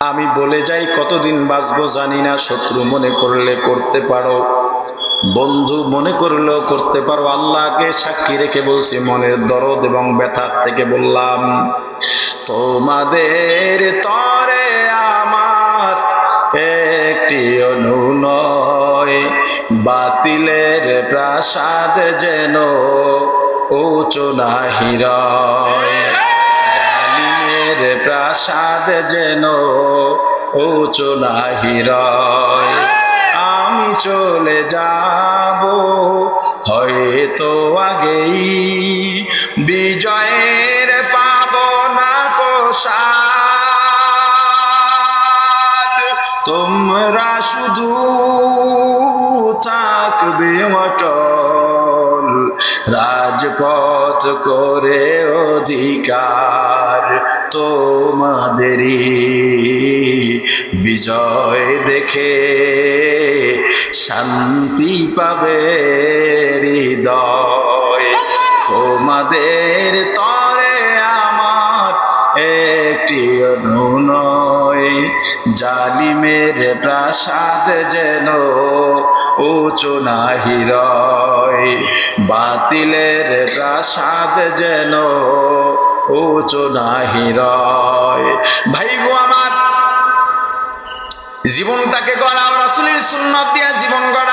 আমি বলে যাই, কতদিন বাঁচবো জানি না। শত্রু মনে করলে করতে পারো। বন্ধু মনে করলেও করতে পারো। আল্লাহকে সাক্ষী রেখে বলছি, মনের দরদ এবং ব্যথার থেকে বললাম, তোমাদের তরে আমার একটি অনুনয় বাতিলের প্রাসাদ যেন উঁচু না হিরয় প্রাসাদ যেন উঁচু না হিরয় আমি চলে যাব, হয়তো আগেই বিজয়ের পাব না তো তোমরা শুধু থাকবে অটল। রাজপথ করে অধিকার তোমাদেরই। বিজয় দেখে শান্তি পাবে হৃদয়। তোমাদের তরে আমার একটি অনুনয় জালিমের প্রাসাদ যেন উঁচু না হিরয় বাতিলের প্রাসাদ যেন উঁচু নাহি রয়। ভাই গো আমার জীবনটাকে গড়াও রাসুলের সুন্নত দিয়া জীবন গড়া